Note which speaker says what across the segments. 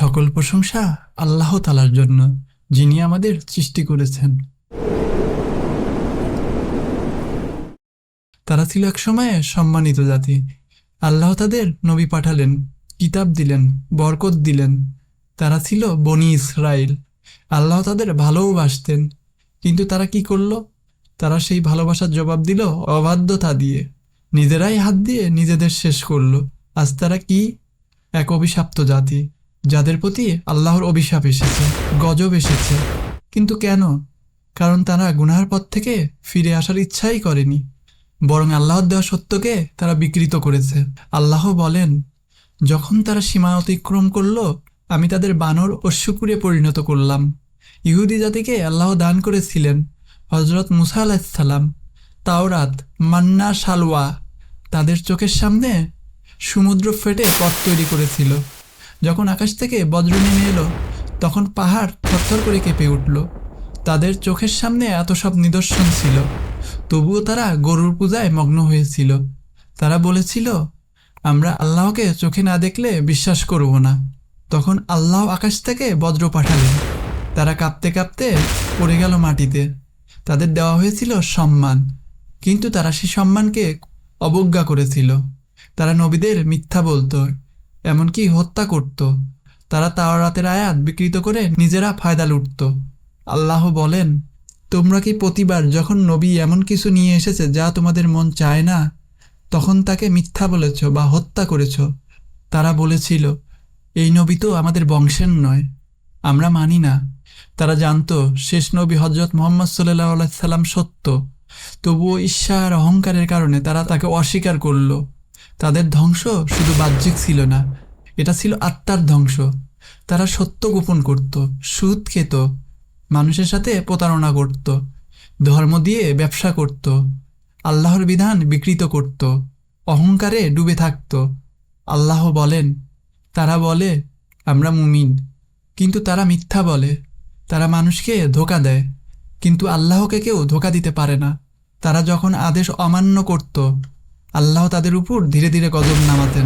Speaker 1: সকল প্রশংসা আল্লাহ তালার জন্য, যিনি আমাদের সৃষ্টি করেছেন। তারা ছিল এক সময়ে সম্মানিত জাতি। আল্লাহ তাদের নবী পাঠালেন, কিতাব দিলেন, বরকত দিলেন। তারা ছিল বনি ইসরাইল আল্লাহ তাদের ভালোবাসতেন। কিন্তু তারা কি করল? তারা সেই ভালোবাসার জবাব দিল অবাধ্যতা দিয়ে। নিজেরাই হাত দিয়ে নিজেদের শেষ করল। আজ তারা কি? এক অভিশাপ্ত জাতি। যাদের প্রতি আল্লাহর অভিশাপ এসেছে, গজব এসেছে। কিন্তু কেন? কারণ তারা গুনার পথ থেকে ফিরে আসার ইচ্ছাই করেনি। বরং আল্লাহর দেওয়া সত্যকে তারা বিকৃত করেছে। আল্লাহ বলেন, যখন তারা সীমা অতিক্রম করল, আমি তাদের বানর ও শুকুরে পরিণত করলাম। ইহুদি জাতিকে আল্লাহ দান করেছিলেন হজরত মুসা আলাহিসাল্লাম তাওরাত, মান্না সালওয়া তাদের চোখের সামনে সমুদ্র ফেটে পথ তৈরি করেছিল। যখন আকাশ থেকে বজ্র নেমে এলো, তখন পাহাড় থরথর করে কেঁপে উঠল। তাদের চোখের সামনে এত সব নিদর্শন ছিল, তবুও তারা গরুর পূজায় মগ্ন হয়েছিল। তারা বলেছিল, আমরা আল্লাহকে চোখে না দেখলে বিশ্বাস করব না। তখন আল্লাহ আকাশ থেকে বজ্র পাঠালেন। তারা কাঁপতে কাঁপতে পড়ে গেল মাটিতে। তাদের দেওয়া হয়েছিল সম্মান, কিন্তু তারা সেই সম্মানকে অবজ্ঞা করেছিল। তারা নবীদের মিথ্যা বলতো। এমনকি হত্যা করত। তারা তাওরাতের আয়াত বিকৃত করে নিজেরা ফায়দা লুটত। আল্লাহ বলেন, তোমরা কি প্রতিবার যখন নবী এমন কিছু নিয়ে এসেছে যা তোমাদের মন চায় না, তখন তাকে মিথ্যা বলেছ বা হত্যা করেছ? তারা বলেছিল, এই নবী তো আমাদের বংশের নয়, আমরা মানি না। তারা জানত, শেষ নবী হজরত মোহাম্মদ সাল্লাহ সাল্লাম সত্য। তবুও ঈর্ষা আর অহংকারের কারণে তারা তাকে অস্বীকার করল। তাদের ধ্বংস শুধু বাহ্যিক ছিল না, এটা ছিল আত্মার ধ্বংস। তারা সত্য গোপন করত, সুদ খেত, মানুষের সাথে প্রতারণা করত, ধর্ম দিয়ে ব্যবসা করত, আল্লাহর বিধান বিকৃত করত, অহংকারে ডুবে থাকত। আল্লাহ বলেন, তারা বলে, আমরা মুমিন। কিন্তু তারা মিথ্যা বলে, তারা মানুষকে ধোকা দেয়। কিন্তু আল্লাহকে কেউ ধোকা দিতে পারে না। তারা যখন আদেশ অমান্য করত আল্লাহ তাদের উপর ধীরে ধীরে গজব নামাতেন।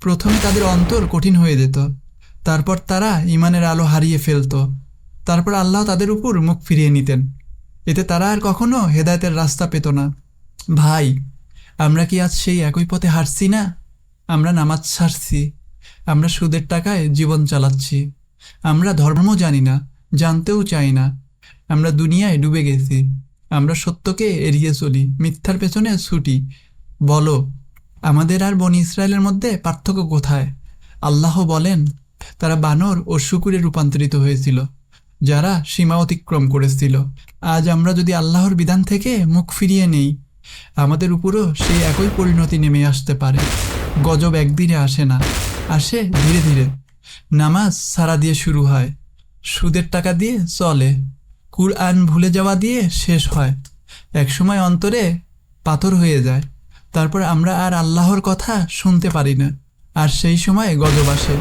Speaker 1: প্রথমে তাদের অন্তর কঠিন হয়ে যেত। তারপর তারা ইমানের আলো হারিয়ে ফেলত। তারপর আল্লাহ তাদের উপর মুখ ফিরিয়ে নিতেন। এতে তারা আর কখনো হেদায়তের রাস্তা পেত না। ভাই, আমরা কি আজ সেই একই পথে হারছি না? আমরা নামাজ ছাড়ছি। আমরা সুদের টাকায় জীবন চালাচ্ছি। আমরা ধর্ম জানি না, জানতেও চাই না। আমরা দুনিয়ায় ডুবে গেছি। আমরা সত্যকে এড়িয়ে চলি, মিথ্যার পেছনে ছুটি। বলো, আমাদের আর বনি ইসরায়েলের মধ্যে পার্থক্য কোথায়? আল্লাহ বলেন, তারা বানর ও শুকুরে রূপান্তরিত হয়েছিল, যারা সীমা অতিক্রম করেছিল। আজ আমরা যদি আল্লাহর বিধান থেকে মুখ ফিরিয়ে নেই, আমাদের উপরও সেই একই পরিণতি নেমে আসতে পারে। গজব একদিনে আসে না, আসে ধীরে ধীরে। নামাজ সারা দিয়ে শুরু হয়, সুদের টাকা দিয়ে চলে, কুরআন ভুলে যাওয়া দিয়ে শেষ হয়। একসময় অন্তরে পাথর হয়ে যায়। তারপর আমরা আর আল্লাহর কথা শুনতে পারি না। আর সেই সময় গজব আসে।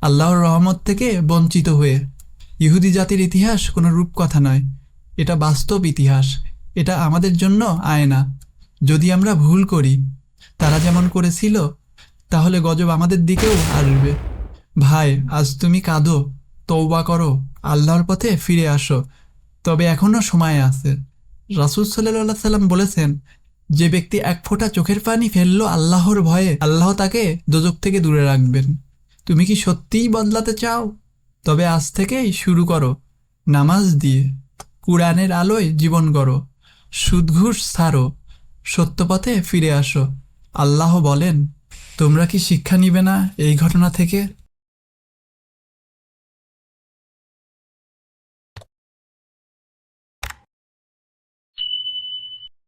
Speaker 1: আল্লাহর রহমত থেকে বঞ্চিত হয়ে। ইহুদি জাতির ইতিহাস কোনো রূপকথা নয়। এটা বাস্তব ইতিহাস। এটা আমাদের জন্য আয়না। যদি আমরা ভুল করি, তারা যেমন করেছিল, তাহলে গজব আমাদের দিকেও আসবে। ভাই, আজ তুমি কাঁদো তৌবা করো, আল্লাহর পথে ফিরে আসো। তবে এখনও সময় আছে। রাসুল সাল্লাহ সাল্লাম বলেছেন যে ব্যক্তি এক ফোঁটা চোখের পানি ফেলল আল্লাহর ভয়ে, আল্লাহ তাকে দোজক থেকে দূরে রাখবেন। তুমি কি সত্যিই বদলাতে চাও? তবে আজ থেকেই শুরু করো। নামাজ দিয়ে, কুরআনের আলোয় জীবন গড়ো। সুদ ঘুষ ছাড়ো সত্যপথে ফিরে আসো। আল্লাহ বলেন, তোমরা কি শিক্ষা নিবে না এই ঘটনা থেকে?